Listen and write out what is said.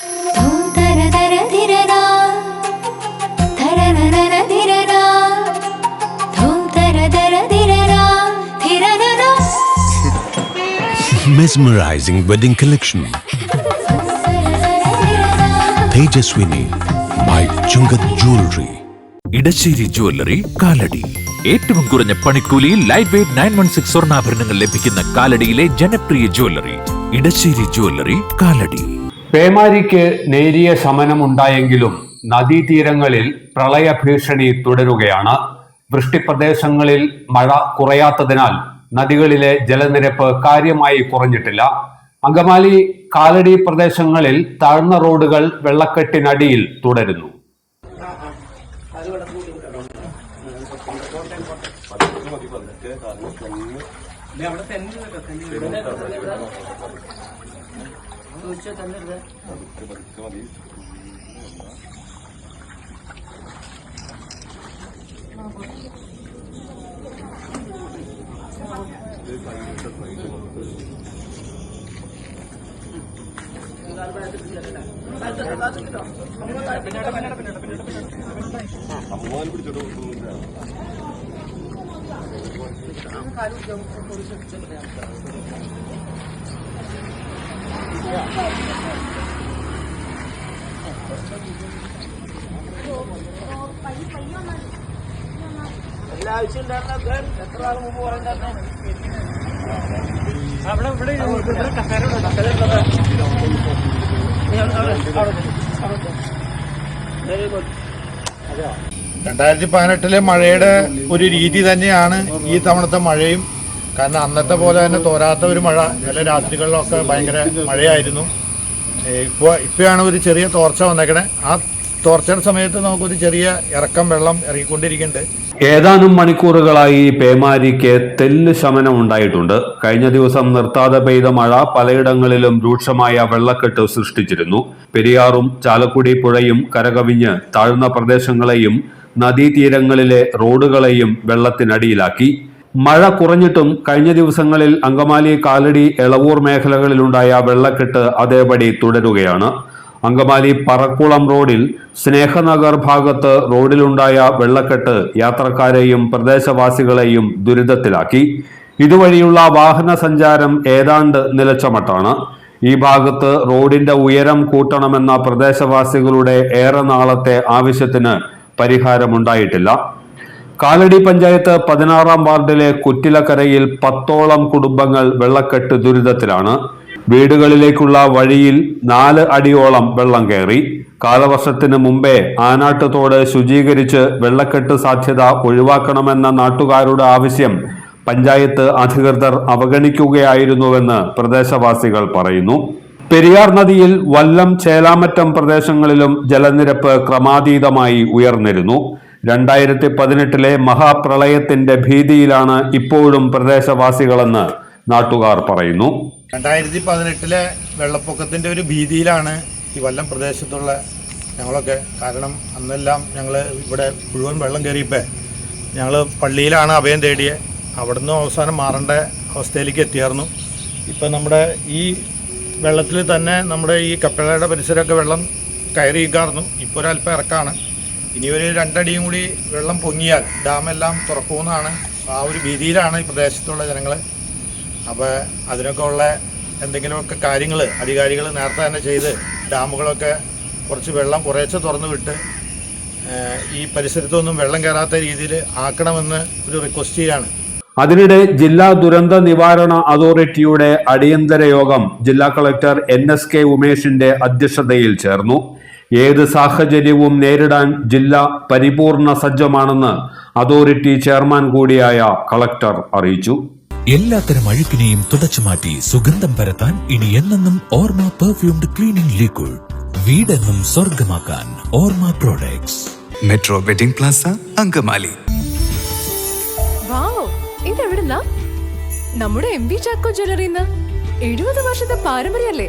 Mesmerizing wedding collection. Tejaswini by Chungat Jewelry. Edassery jewellery Kalady ഏറ്റവും കുറഞ്ഞ പണിക്കൂലിയിൽ light weight nine one six സ്വർണാഭരണങ്ങൾ ലഭിക്കുന്ന കാലടിയിലെ ജനപ്രിയ ജുവല്ലറി ഇടശ്ശേരി ജുവല്ലറി കാലടി പേമാരിക്ക് നേരിയ ശമനമുണ്ടായെങ്കിലും നദീതീരങ്ങളിൽ പ്രളയ ഭീഷണി തുടരുകയാണ്. വൃഷ്ടിപ്രദേശങ്ങളിൽ മഴ കുറയാത്തതിനാൽ നദികളിലെ ജലനിരപ്പ് കാര്യമായി കുറഞ്ഞിട്ടില്ല. അങ്കമാലി കാലടി പ്രദേശങ്ങളിൽ താഴ്ന്ന റോഡുകൾ വെള്ളക്കെട്ടിനടിയിൽ തുടരുന്നു. ചോദിച്ചോ തല്ലരുത് പതുക്കെ പതുക്കെ മതി അമ്മമാൻ പിടിച്ചോട്ട് കൊടുക്കുന്നു രണ്ടായിരത്തി പതിനെട്ടിലെ മഴയുടെ ഒരു രീതി തന്നെയാണ് ഈ തവണത്തെ മഴയും. കാരണം അന്നത്തെ പോലെ തന്നെ തോരാത്ത ഒരു മഴ. ചില രാത്രികളിലൊക്കെ ഭയങ്കര മഴയായിരുന്നു. ഇപ്പോൾ ഇപ്പോഴാണ് ഒരു ചെറിയ തോർച്ച വന്നേക്കണേ. ആ തോർച്ചയുടെ സമയത്ത് നമുക്കൊരു ചെറിയ ഇറക്കം വെള്ളം ഇറങ്ങിക്കൊണ്ടിരിക്കുന്നുണ്ട്. ഏതാനും മണിക്കൂറുകളായി പേമാരിക്ക് തെല്ല് ശമനം ഉണ്ടായിട്ടുണ്ട്. കഴിഞ്ഞ ദിവസം നിർത്താതെ പെയ്ത മഴ പലയിടങ്ങളിലും രൂക്ഷമായ വെള്ളക്കെട്ട് സൃഷ്ടിച്ചിരുന്നു. പെരിയാറും ചാലക്കുടി പുഴയും കരകവിഞ്ഞ് താഴ്ന്ന പ്രദേശങ്ങളെയും നദീതീരങ്ങളിലെ റോഡുകളെയും വെള്ളത്തിനടിയിലാക്കി. മഴ കുറഞ്ഞിട്ടും കഴിഞ്ഞ ദിവസങ്ങളിൽ അങ്കമാലി കാലടി എളവൂർ മേഖലകളിലുണ്ടായ വെള്ളക്കെട്ട് അതേപടി തുടരുകയാണ്. അങ്കമാലി പറക്കുളം റോഡിൽ സ്നേഹനഗർ ഭാഗത്ത് റോഡിലുണ്ടായ വെള്ളക്കെട്ട് യാത്രക്കാരെയും പ്രദേശവാസികളെയും ദുരിതത്തിലാക്കി. ഇതുവഴിയുള്ള വാഹന സഞ്ചാരം ഏതാണ്ട് നിലച്ചമട്ടാണ്. ഈ ഭാഗത്ത് റോഡിന്റെ ഉയരം കൂട്ടണമെന്ന പ്രദേശവാസികളുടെ ഏറെ നാളത്തെ ആവശ്യത്തിന് പരിഹാരമുണ്ടായിട്ടില്ല. കാലടി പഞ്ചായത്ത് പതിനാറാം വാർഡിലെ കുറ്റിലക്കരയിൽ പത്തോളം കുടുംബങ്ങൾ വെള്ളക്കെട്ട് ദുരിതത്തിലാണ്. വീടുകളിലേക്കുള്ള വഴിയിൽ നാല് അടിയോളം വെള്ളം കയറി. കാലവർഷത്തിന് മുമ്പേ ആനാട്ടുതോട് ശുചീകരിച്ച് വെള്ളക്കെട്ട് സാധ്യത ഒഴിവാക്കണമെന്ന നാട്ടുകാരുടെ ആവശ്യം പഞ്ചായത്ത് അധികൃതർ അവഗണിക്കുകയായിരുന്നുവെന്ന് പ്രദേശവാസികൾ പറയുന്നു. പെരിയാർ നദിയിൽ വല്ലം ചേലാമറ്റം പ്രദേശങ്ങളിലും ജലനിരപ്പ് ക്രമാതീതമായി ഉയർന്നിരുന്നു. രണ്ടായിരത്തി പതിനെട്ടിലെ മഹാപ്രളയത്തിന്റെ ഭീതിയിലാണ് ഇപ്പോഴും പ്രദേശവാസികളെന്ന് നാട്ടുകാർ പറയുന്നു. രണ്ടായിരത്തി പതിനെട്ടിലെ വെള്ളപ്പൊക്കത്തിന്റെ ഒരു ഭീതിയിലാണ് ഈ വല്ലം പ്രദേശത്തുള്ള ഞങ്ങളൊക്കെ. കാരണം അന്നെല്ലാം ഞങ്ങൾ ഇവിടെ മുഴുവൻ വെള്ളം കയറിയപ്പോൾ ഞങ്ങൾ പള്ളിയിലാണ് അഭയം തേടിയത് അവിടുന്ന് അവസാനം മാറേണ്ട അവസ്ഥയിലേക്ക് എത്തിയായിരുന്നു ഇപ്പം നമ്മുടെ ഈ വെള്ളത്തിൽ തന്നെ നമ്മുടെ ഈ കപ്പലയുടെ പരിസരമൊക്കെ വെള്ളം കയറിയിക്കാറുന്നു ഇപ്പോൾ ഒരല്പം ഇറക്കാണ്. ഇനി ഒരു രണ്ടടിയും കൂടി വെള്ളം പൊങ്ങിയാൽ ഡാമെല്ലാം തുറക്കുമെന്നാണ് ആ ഒരു ഭീതിയിലാണ് ഈ പ്രദേശത്തുള്ള ജനങ്ങൾ അപ്പോൾ അതിനൊക്കെ ഉള്ള എന്തെങ്കിലുമൊക്കെ കാര്യങ്ങൾ അധികാരികൾ നേരത്തെ തന്നെ ചെയ്ത് ഡാമുകളൊക്കെ കുറച്ച് വെള്ളം കുറേശ്ശെ തുറന്നു വിട്ട് ഈ പരിസരത്തൊന്നും വെള്ളം കയറാത്ത രീതിയിൽ ആക്കണമെന്ന് ഒരു റിക്വസ്റ്റ് ചെയ്യാണ്. അതിനിടെ ജില്ലാ ദുരന്ത നിവാരണ അതോറിറ്റിയുടെ അടിയന്തര യോഗം ജില്ലാ കളക്ടർ എൻ എസ് കെ ഉമേഷിന്റെ അധ്യക്ഷതയിൽ ചേർന്നു. ഏത് സാഹചര്യവും നേരിടാൻ ജില്ല പരിപൂർണ സജ്ജമാണെന്ന് അതോറിറ്റി ചെയർമാൻ കൂടിയായ കളക്ടർ അറിയിച്ചു. എല്ലാത്തരം അഴുക്കിനെയും തുടച്ചു മാറ്റി സുഗന്ധം പരത്താൻ ഇനി എന്നെന്നും ഓർമ്മ പെർഫ്യൂംഡ് ക്ലീനിംഗ് ലിക്വിഡ് വീടെന്നും സ്വർഗമാക്കാൻ Orma products metro wedding plaza Angamaly. Wow ഇതെവിടുന്നാ? നമ്മുടെ എം ബി ചാക്കോ ജ്വല്ലറിന്ന് എഴുപത് വർഷത്തെ പാരമ്പര്യല്ലേ